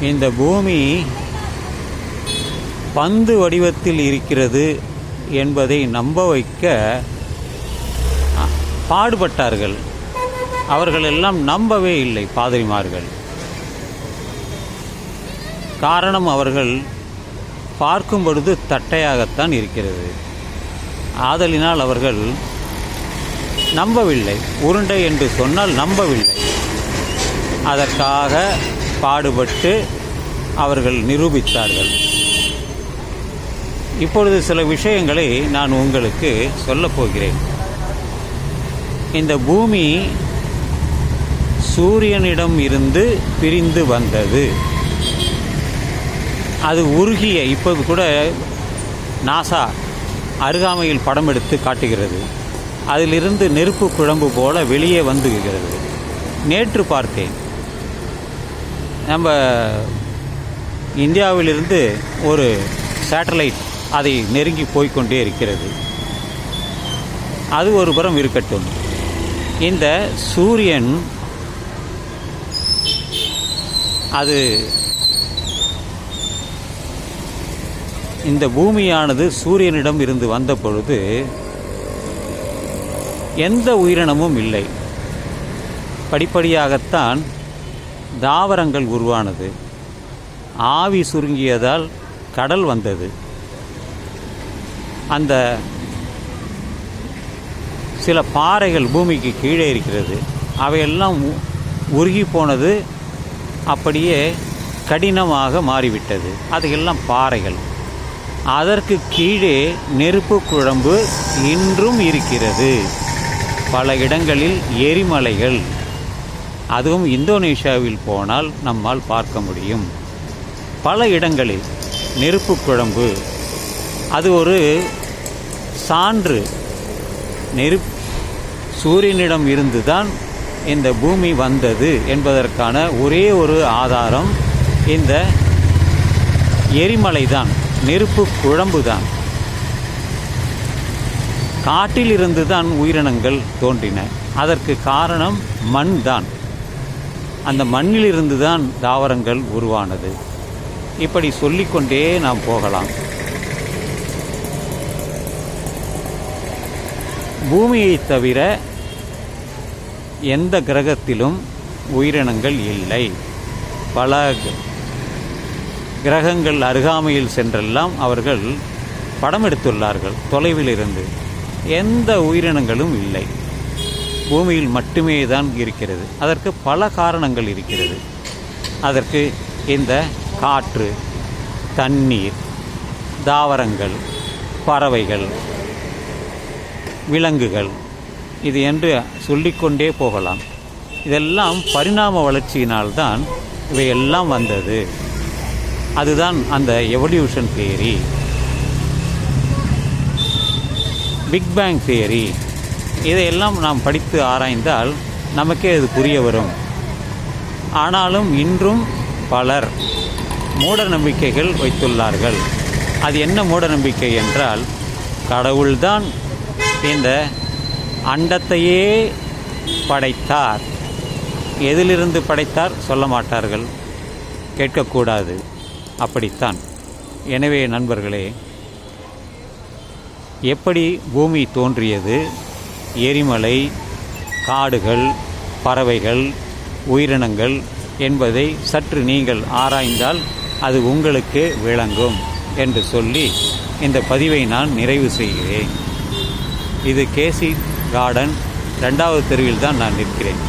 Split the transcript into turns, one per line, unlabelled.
இந்த பூமி பந்து வடிவத்தில் இருக்கிறது என்பதை நம்ப வைக்க பாடுபட்டார்கள். அவர்கள் எல்லாம் நம்பவே இல்லை பாதிரிமார்கள். காரணம் அவர்கள் பார்க்கும் பொழுது தட்டையாகத்தான் இருக்கிறது. ஆதலினால் அவர்கள் நம்பவில்லை. உருண்டை என்று சொன்னால் நம்பவில்லை. அதற்காக பாடுபட்டு அவர்கள் நிரூபித்தார்கள். இப்பொழுது சில விஷயங்களை நான் உங்களுக்கு சொல்லப்போகிறேன் இந்த பூமி சூரியனிடம் இருந்து பிரிந்து வந்தது. அது உருகிய இப்போது கூட நாசா அருகாமையில் படம் எடுத்து காட்டுகிறது. அதிலிருந்து நெருப்பு குழம்பு போல வெளியே வந்துகிறது நேற்று பார்த்தேன். நம்ம இந்தியாவிலிருந்து ஒரு சேட்டலைட் அதை நெருங்கி போய்க்கொண்டே இருக்கிறது. அது ஒரு புறம் இருக்கட்டும். இந்த சூரியன் அது இந்த பூமியானது சூரியனிடம் இருந்து வந்த பொழுது எந்த உயிரினமும் இல்லை. படிப்படியாகத்தான் தாவரங்கள் உருவானது. ஆவி சுருங்கியதால் கடல் வந்தது. அந்த சில பாறைகள் பூமிக்கு கீழே இருக்கிறது. அவையெல்லாம் உ- உருகி போனது அப்படியே கடினமாக மாறிவிட்டது. அதையெல்லாம் பாறைகள். அதற்கு கீழே நெருப்பு குழம்பு இன்றும் இருக்கிறது. பல இடங்களில் எரிமலைகள். அதுவும் இந்தோனேஷியாவில் போனால் நம்மால் பார்க்க முடியும். பல இடங்களில் நெருப்பு குழம்பு. அது ஒரு சான்று. நெருப் சூரியனிடம் இருந்து தான் இந்த பூமி வந்தது என்பதற்கான ஒரே ஒரு ஆதாரம் இந்த எரிமலை தான் நெருப்பு குழம்பு தான் காட்டிலிருந்து தான் உயிரினங்கள் தோன்றின. அதற்கு காரணம் மண் தான் அந்த மண்ணிலிருந்து தான் தாவரங்கள் உருவானது. இப்படி சொல்லிக்கொண்டே நாம் போகலாம். பூமியை தவிர எந்த கிரகத்திலும் உயிரினங்கள் இல்லை. பல கிரகங்கள் அருகாமையில் சென்றெல்லாம் அவர்கள் படம் எடுத்துள்ளார்கள் தொலைவில் இருந்து எந்த உயிரினங்களும் இல்லை. பூமியில் மட்டுமே தான் இருக்கிறது. அதற்கு பல காரணங்கள் இருக்கிறது. அதற்கு இந்த காற்று தண்ணீர் தாவரங்கள் பறவைகள் விலங்குகள் இது என்று சொல்லிக்கொண்டே போகலாம். இதெல்லாம் பரிணாம வளர்ச்சியினால்தான் இவையெல்லாம் வந்தது. அதுதான் அந்த evolution theory big bang theory இதையெல்லாம் நாம் படித்து ஆராய்ந்தால் நமக்கே அது புரிய வரும். ஆனாலும் இன்றும் பலர் மூட நம்பிக்கைகள் வைத்துள்ளார்கள். அது என்ன மூட நம்பிக்கை என்றால் கடவுள்தான் இந்த அண்டத்தையே படைத்தார். எதிலிருந்து படைத்தார் சொல்ல மாட்டார்கள். கேட்கக்கூடாது. அப்படித்தான். எனவே நண்பர்களே எப்படி பூமி தோன்றியது? எரிமலை காடுகள் பறவைகள் உயிரினங்கள் என்பதை சற்று நீங்கள் ஆராய்ந்தால் அது உங்களுக்கு விளங்கும் என்று சொல்லி இந்த பதிவை நான் நிறைவு செய்கிறேன். இது கேசி கார்டன் ரெண்டாவது தெருவில் தான் நான் நிற்கிறேன்.